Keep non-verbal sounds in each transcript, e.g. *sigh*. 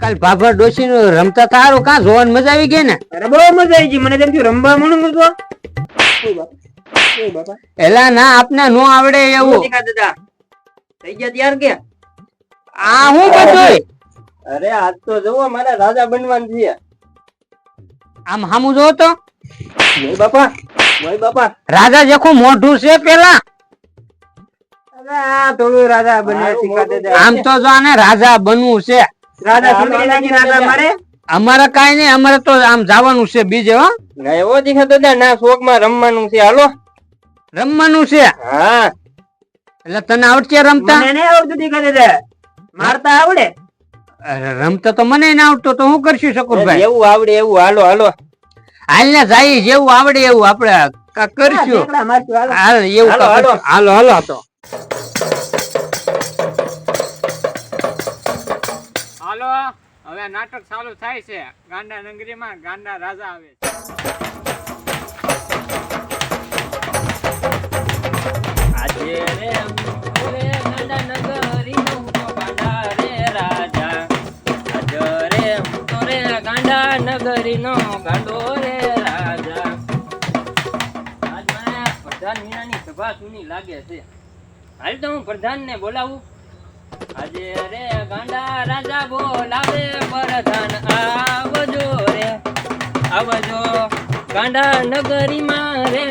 કાલ ભાભર ડોસી નું રમતા તારું કા જોવાની મજા આવી ગઈ ને? અરે બહુ મજા આવી ગઈ. મને તેમ થયું રમવા તો બાપા. ઓય બાપા. એલા ના આપને નો આવડે એવું. થઈ ગયા ત્યાર કે? આ હું બધું અરે આજ તો જોવો મારા રાજા બનવાનું છે આમ હામુ જો તો. બાપા બાપા. રાજા જેખું મોઢું છે પેલા. અરે આ થોડું રાજા બનવા શીખા દાદા આમ તો જો આને રાજા બનવું છે. સુંદરી લાગી મારે? અમારે કઈ નઈ અમારે તો આમ જવાનું છે બીજે હો. એવો દેખા ના શોકમાં રમવાનું છે. હાલો. રમવાનું છે? હા. એટલે તને આવડશે રમતા? મને આવડતું દેખા મારતા આવડે. રમતા તો મને ના આવડતો તો હું કરશું શકુરભાઈ? એવું આવડે એવું હાલો હાલો. હાલ ને જાય જેવું આવડે એવું આપણે કા- કરશું. હાલો. એવું હાલો, હાલો. હાલો હાલો તો હાલો. હવે નાટક ચાલુ થાય છે. ગાંડા નગરીમાં ગાંડા રાજા આવે છે. પ્રધાન મીનાની લાગે છે. હાલ તો હું પ્રધાનને બોલાવું. આજે રે ગાંડા રાજા બોલાવે પરધાન આવજો રે આવજો ગાંડા નગરીમાં રે.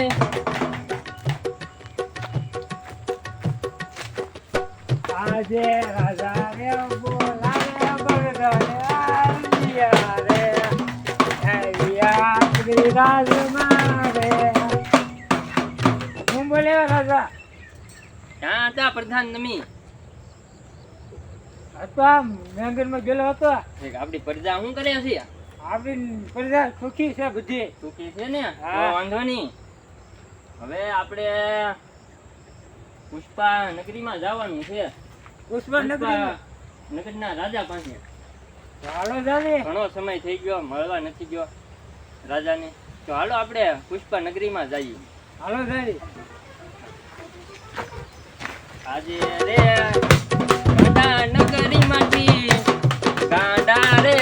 આજે રાજા રે બોલાવે પ્રધાન આવ્યા રે. આવ્યા આપણી રાજમાં રે. હું બોલે રાજા? ક્યાં હતા પ્રધાન તમે? હતા મેંગલમાં ગયેલો હતો. આપડી પ્રજા શું કરે છે? પ્રજા સુખી છે બધી. સુખી છે ને? હા. વાંધો નહીં. હવે આપણે પુષ્પા નગરીમાં જવાનું છે. પુષ્પા નગરી નગરના રાજા પાસે. હાલો જાને ઘણો સમય થઈ ગયો મળવા નથી ગયો રાજાને. તો હાલો આપણે પુષ્પા નગરીમાં જઈએ. હાલો જાને આજે રે ગાંડા રે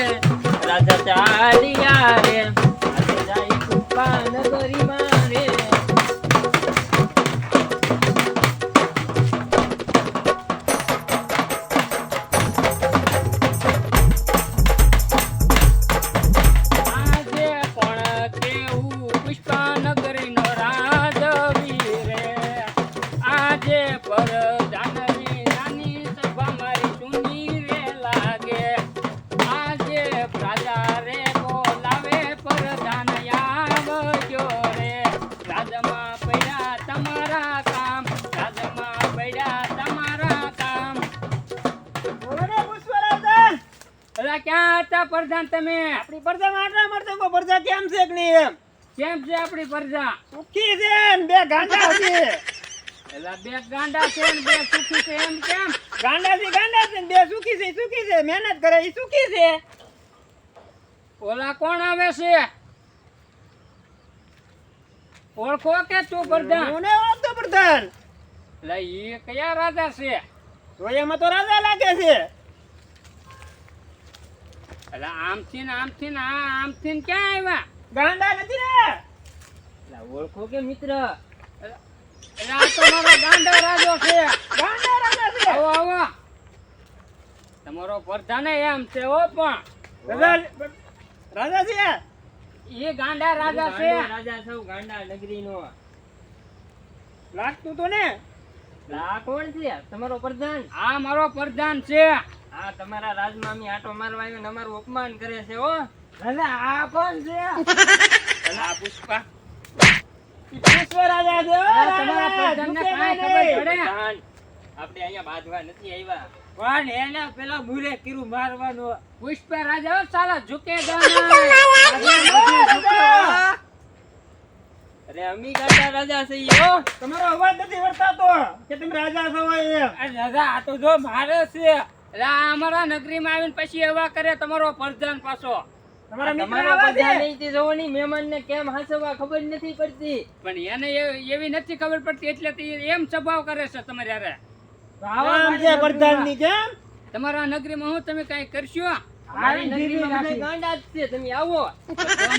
રાજા ચાલ્યા રે આજે જાય પુષ્પા નગરીમાં તમારા કામ રાજમાં પડ્યા તમારા કામ. બોલો પુષ્પરાજન. અલા ક્યાં હતા પ્રધાન તમે? આપણી પ્રજા આટલા મળતો કો? પ્રજા કેમ છે કે એમ? કેમ છે આપણી પ્રજા? સુખી છે ને બે ગાંડા છે. એલા બે ગાંડા છે ને બે સુખી છે એમ કેમ? ગાંડા છે ગાંડા છે ને બે સુખી છે સુખી છે મહેનત કરે એ સુખી છે. ઓલા કોણ આવે છે? ઓળખો કે તું પ્રધાન? હું ને ઓળખતો પ્રધાન. એટલે ઈ કયા રાજા છે? રોયામાં તો રાજા લાગે છે. એટલે આમથી ને આમથી ને આ આમથી ને ક્યાં આવ્યા? ગાંડા નથી રે એટલે ઓળખો કે મિત્ર? એટલે આ તમારો મારો ગાંડો રાજો છે. ગાંડા રાજા છે. આવો આવો. તમારો પ્રધાન એમ છે ઓ પણ. રાજા રાજા છે. એ ગાંડા રાજા છે. રાજા સૌ ગાંડા નગરીનો. લાગતું તો ને? આ કોણ છે તમારો પ્રધાન? આ મારો પ્રધાન છે. આ તમારા રાજમામી આટો મારવા આવ્યો ને અમારું અપમાન કરે છે હો. રાજા આ કોણ છે? એટલે આ પુષ્પા. પુષ્પ રાજા છે તમારા. પ્રધાનને કાંઈ ખબર પડે? આપણે અહીંયા બાંધવા નથી આવ્યા. પણ એને પેલા મુરે કીરું મારવાનું. પુષ્પ રાજા સાલા *laughs* ઝુકે અરે અમી ગાડા રાજા છે યો તમારો અવાજ નથી વર્તાતો કે તમે રાજા છો એ? રાજા આ તો જો મારે છે. અમારા નગરીમાં આવીને પછી એવા કરે તમારો પરધાન પાછો. તમારા મિત્ર તમારા આવા છે? પ્રધાન અહીંથી જોવાની મહેમાનને કેમ હાંસવા ખબર નથી પડતી. પણ એને એવી નથી ખબર પડતી એટલે એમ સ્વભાવ કરે છે તમારે આવા છે પ્રધાનની કેમ તમારા નગરીમાં હું તમે કઈ કરશો? નગરીમાં ગાંડા જ છે તમે આવો.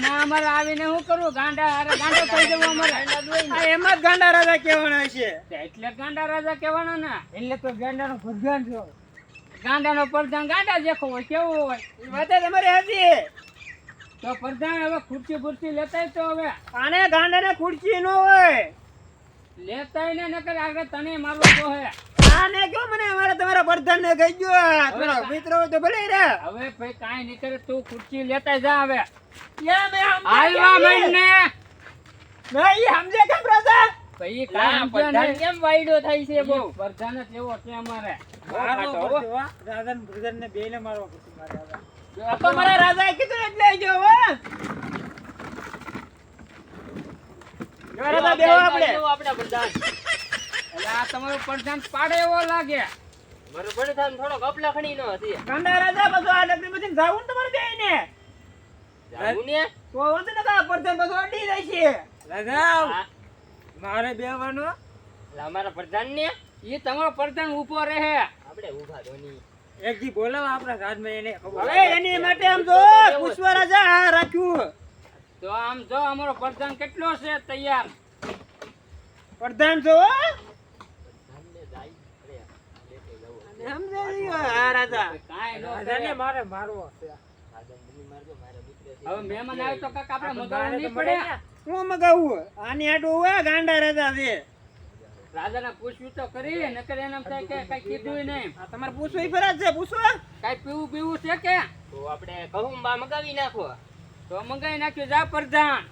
ના અમારે આવીને હું કરું? ગાંડા હારે ગાંડો થઈ જવું અમારે. એમાં જ ગાંડા રાજા કહેવાના છે. એટલે ગાંડા રાજા કહેવાના ને. એટલે તો ગેંડાનો ભગવાન છો. ગાંડાનો પ્રધાન ગાંડા જેખો હોય કેવો હોય? એ વાત તમારી હતી. તો પ્રધાન હવે ખુરશી ખુરશી લેતાય તો હવે. આને ગાંડાને ખુરશી ન હોય. લેતાય ને નકર આગળ તને મારવો તો હે. આને કયો મને? અમારે તમારા પ્રધાન ને કહી ગયો તમારો મિત્ર હોય તો ભલે રે. હવે ભાઈ કાઈ નહીં કરે તું ખુરશી લેતા જા હવે. હાલવા કેમ માંડ ને ના ઈ સમજે કેમ પ્રજા ભાઈ કાંઈ પ્રધાન કેમ વાયડો થાય છે બહુ? પ્રધાન જ એવો છે અમારે. મારવો ખાટો, ને. રાધાને બેયને મારવા પછી મારે. તો રાજાએ કીધું એટલે જો હો રાજા બેહો આપણે. આપણે પ્રધાન આ તમારો પ્રધાન પાડે એવો લાગે. મારો પ્રધાન થોડોક અપલખણી નો હતી ગાંડા રાજા પાછો આ ડગરી બધી જાવું ને તમારે બેયને જાવું ને? તો વાંધો ને કા પ્રધાન પાછો અડી જાય છે. આ, મારે બેવાનો મારા અમારા પ્રધાન ને? એ તમારો પ્રધાન ઊભો રહે. આપણે ઊભા ધોની એકજી બોલાવો આપણા રાજમાં એને ખબર હવે એની માટે આમ જો પુષ્પ રાજા આ રાખ્યું. તો આમ જો અમારો પ્રધાન કેટલો છે તૈયાર. પ્રધાન છો હો. પ્રધાનને જાય અરે, લેતે જવું. સમજાઈ ગયો આ રાજા કાંઈ નો રાધાને કરે. મારે મારવો છે રાધાને તમે મારજો, મારા મિત્ર છે. હવે મહેમાન આવે તો કાક આપણે મગાવવું નહીં પડે ને. હું આની આટું હોય ગાંડા રાજા છે. રાજાને પૂછ્યું તો કરી નકર એને એમ થાય કે કઈ કીધું નહીં. આ તમારે પૂછવું ફરજ છે પૂછો. કઈ પીવું પીવું છે કે? તો આપણે કહુંબા મગાવી નાખો. તો મંગાવી નાખ્યું જા પ્રધાન.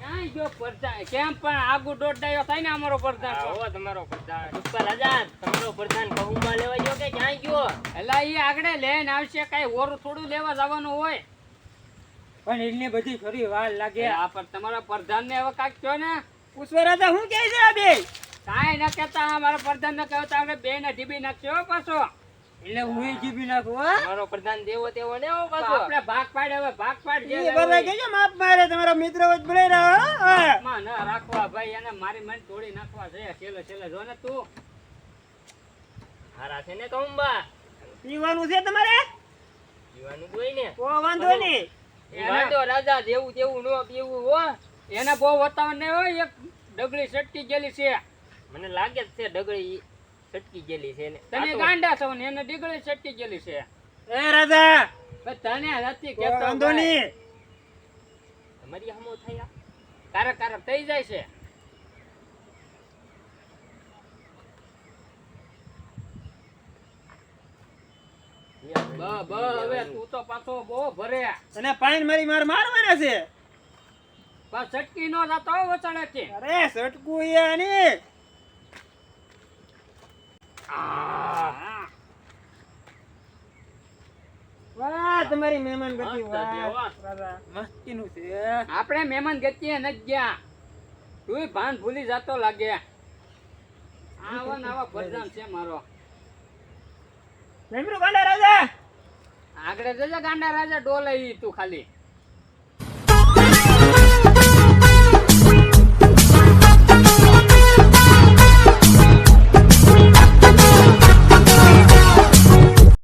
ક્યાંય ગયો પ્રધાન? કેમ પણ આગુ દોડાયો થાય ને અમારો પ્રધાન. તમારો પ્રધાન. રાજા તમારો પ્રધાન કહુંબા લેવા ગયો કે ક્યાં ગયો? એલા એ આગળ લઈને આવશે કઈ ઓરું થોડું લેવા જવાનું હોય. પણ એને બધી થોડી વાર લાગે. આ પર તમારા પ્રધાન ને હવે કાંઈક કહો ને. પુષ્પા રાજા હું કહે છે આ બે કાંઈ ન કહેતા અમારા પ્રધાન ને કહો તો આપણે બે ને ઢીબી નાખશો પાછો. એટલે હું એ જીબી નાખું હો. તમારો પ્રધાન દેવો તેવો ને હો પાછો. આપણે ભાગ પાડે હવે ભાગ પાડ જે બધા હોય. કહેજો મારે તમારા મિત્ર વચ્ચે ભલે રહો હા. માં ના રાખવા ભાઈ એને મારી મન તોડી નાખવા છે. છેલે છેલે જો ને તું. હારા છે ને કહુંબા પીવાનું છે તમારે? પીવાનું કોઈ ને. તો વાંધો નહીં. એ વાંધો રાજા જેવું તેવું નો પીવું હો. એને બહુ વતાવ ને હોય એક ડગલી સટકી ગયેલી છે. મને લાગે જ છે ડગડી સટકી ગયેલી છે તમે ગાંડા છો ને એને ડીગળી છટકી ગયેલી છે. એ રાજા! પણ તને નથી કેતો વાંધો નહીં. તમારી હમો થયા કારક કારક થઈ જાય છે. બ બ હવે તું તો પાછો બહુ ભરે. અને પાઈન મારી માર મારવાના છે? બસ સટકી નો જતો વચાડે છે અરે સટકું હા. વાહ તમારી મહેમાન ગતિ મસ્ત છે, હો. વાહ મસ્તીનું છે. આપણે મહેમાન ગતિએ ન ગયા. તું ભાન ભૂલી જતો લાગે. આવા ને આવા છે મારો. ગાંડા રાજા. આગળ જજે ગાંડા રાજા ડોલે તું ખાલી.